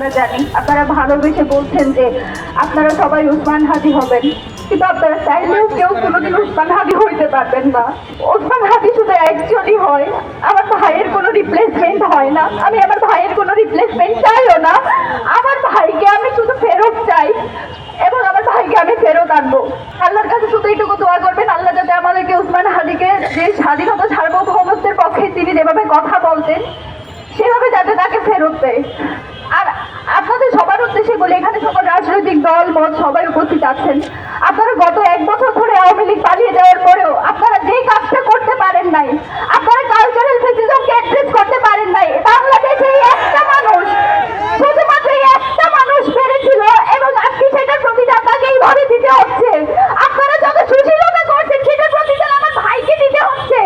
আমরা জানি। আপনারা ভালোবেসে বলছেন যে আপনারা সবাই উসমান হাদি হবেন। কিন্তু আপনারা চাইলেও কেউ কোনোদিন উসমান হাদি হইতে পারবেন না। উসমান হাদি শুধু একজনই হয়। আমার ভাইয়ের কোনো রিপ্লেসমেন্ট হয় না। আমি আমার ভাইয়ের কোনো রিপ্লেসমেন্ট চাইও না। আমার ভাইকে আমি শুধু ফেরত চাই এবং আমার ভাইকে আমি ফেরত আনব। আল্লাহর কাছে শুধু এইটুকু দোয়া করবেন। আল্লাহ যাতে আমাদেরকে উসমান হাদিকে যে স্বাধীনতা সার্বভৌমত্বের পক্ষে তিনি যেভাবে কথা বলতেন, সেভাবে যাতে তাকে ফেরত দেয়। আর আপনাদের সবার উদ্দেশ্যে বলি, এখানে সকল রাজনৈতিক দল, মত সবাই উপস্থিত আছেন। আপনারা গত এক বছর ধরে আওয়ামী লীগ পালিয়ে যাওয়ার পরেও আপনারা যে কাজটা করতে পারেন নাই আপনারা কালচারাল ফেসিজমকে অ্যাড্রেস করতে পারেন নাই বাংলাদেশে এই একটা মানুষ শুধুমাত্র এই একটা মানুষ পেরেছিল এবং আজকে সেটার প্রতিদান তাকে এইভাবে দিতে হচ্ছে আপনারা যত সুশীলতা করছেন সেটার প্রতিদান আমার ভাইকে দিতে হচ্ছে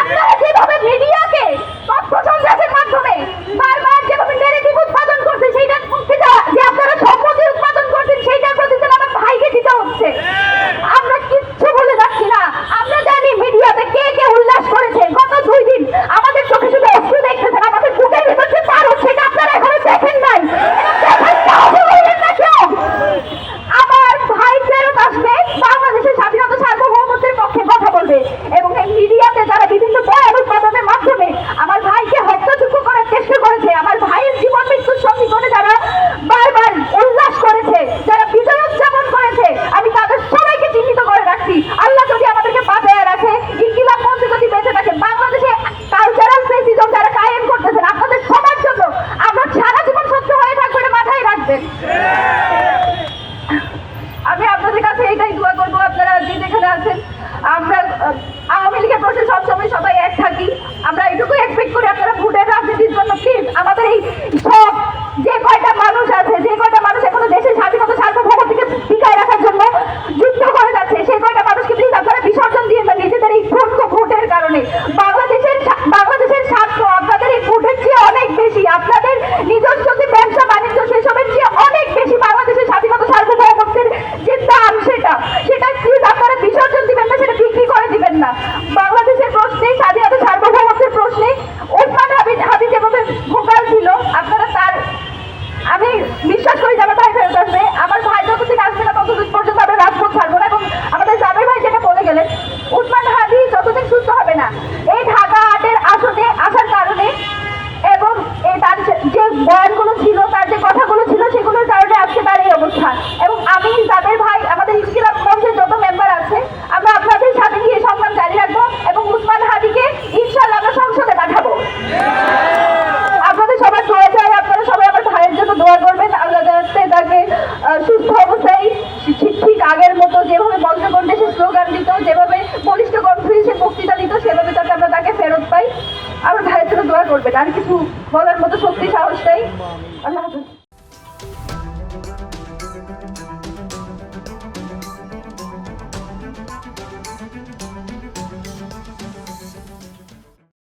আপনারা যেভাবে মিডিয়াকে তথ্য সন্ত্রাসের মাধ্যমে বারবার যেভাবে নেগেটিভ উৎপাদন করছেন সেইটার পক্ষে যা- যে আপনারা সম্পত্তি উৎপাদন করছেন সেইটার প্রতিদান আমার ভাইকে দিতে হচ্ছে আমরা কিচ্ছু বলে যাচ্ছি না আমরা জানি মিডিয়াতে কে কে উল্লাস করেছে গত দুই দিন আমাদের চোখে শুধু অস্ত্র দেখতেছেন আমাদের বুকের ভিতর যে পারো সেটা আপনারা এখনও দেখেন নাই এটা দেখার সাহসও করলেন না কেউ আমার ভাই ফেরত আসবে বাংলাদেশের স্বাধীনতা সার্বভৌমত্বের পক্ষে কথা বলবে এবং মিডিয়াতে যারা বিভিন্ন বয়ান উৎপাদনের মাধ্যমে আমার ভাইকে হত্যাযোগ্য করার চেষ্টা করেছে, আমার ভাইয়ের জীবন মৃত্যুর সঙ্গে যারা বারবার উল্লাস করেছে, যারা বিজয় উদযাপন করেছে, আমি তাদের সবাইকে চিহ্নিত করে রাখছি। আল্লাহ যদি আমাদেরকে বাঁচায় রাখে, ইনকিলাব মঞ্চ যদি বেঁচে থাকে, বাংলাদেশে কালচারাল ফেসিজম যারা কায়েম করতেছেন, আপনাদের সবার জন্য আমরা সারা জীবন সত্য হয়ে থাকব এটা মাথায় রাখবেন। আমি আপনাদের কাছে এটাই দোয়া করব, আপনারা যে যেখানে আছেন আমরা আওয়ামী লীগের প্রশ্নে সবসময় সবাই এক থাকি। আমরা এটুকু আর কিছু বলার মতো শক্তি সাহস নেই। আল্লাহ হাফেজ।